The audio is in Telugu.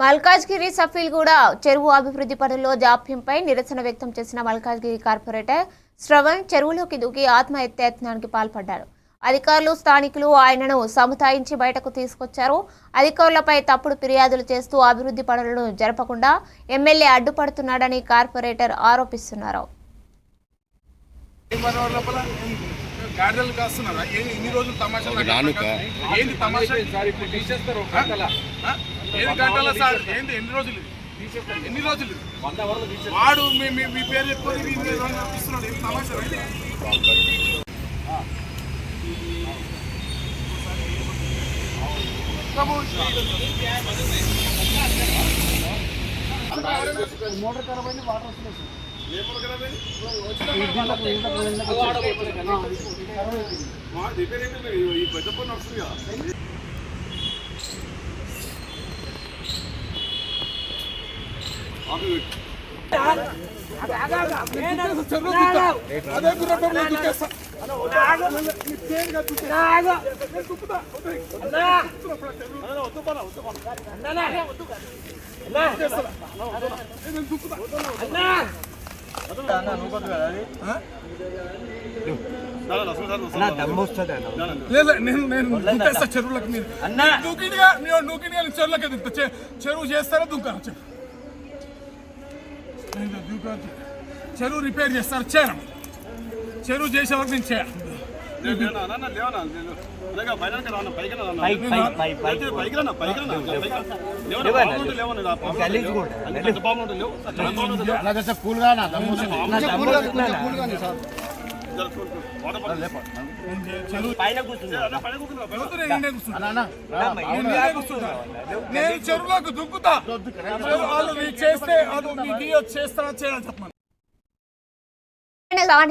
మల్కాజ్గిరి సఫీల్గూడ చెరువు అభివృద్ధి పనుల్లో జాప్యంపై నిరసన వ్యక్తం చేసిన మల్కాజ్గిరి కార్పొరేటర్ శ్రవణ్ చెరువులోకి దూకి ఆత్మహత్యాయత్నానికి పాల్పడ్డారు. అధికారులు స్థానికులు ఆయనను సముదాయించి బయటకు తీసుకొచ్చారు. అధికారులపై తప్పుడు ఫిర్యాదులు చేస్తూ అభివృద్ధి పనులను జరపకుండా ఎమ్మెల్యే అడ్డుపడుతున్నాడని కార్పొరేటర్ ఆరోపిస్తున్నారు. లోపల? గాడిదలు కాస్తున్నారా? ఏ- ఎన్ని రోజులు తమాషా. ఏంది సార్? ఏంది గంటల ఏంది? ఎన్ని రోజులు? ఎన్ని రోజులు? వాడు మీ పేరు చెప్పుకొని మీ మీద ఏమన్నా ఇస్తున్నాడు ఏంది తమాషా? ఇది? మా రిపేర్ అయితే ఈ పెద్ద పని వస్తుంది కదా అదే గుర్రటంలో దుక్కేస్తా. నేను దుక్కుతా. దుక్కుతా. వద్దు పన, వద్దు పన. చెరువులకు మీరు. దూకిడిగా నేను దూకిడిగా చెరువులకి దుక్కుతా చె- చెరువు చేస్తారా దుంకారా చెప్పు నేను దుంకా- చెరువు రిపేర్ చేస్తారు చేయను చెరువు చేసే వరకు నేను చేయాలి. నేను చెరువులోకి దుక్కుతా. వాళ్ళు చేస్తే అది మీకు చేస్తారా చేయాలి చెప్పండి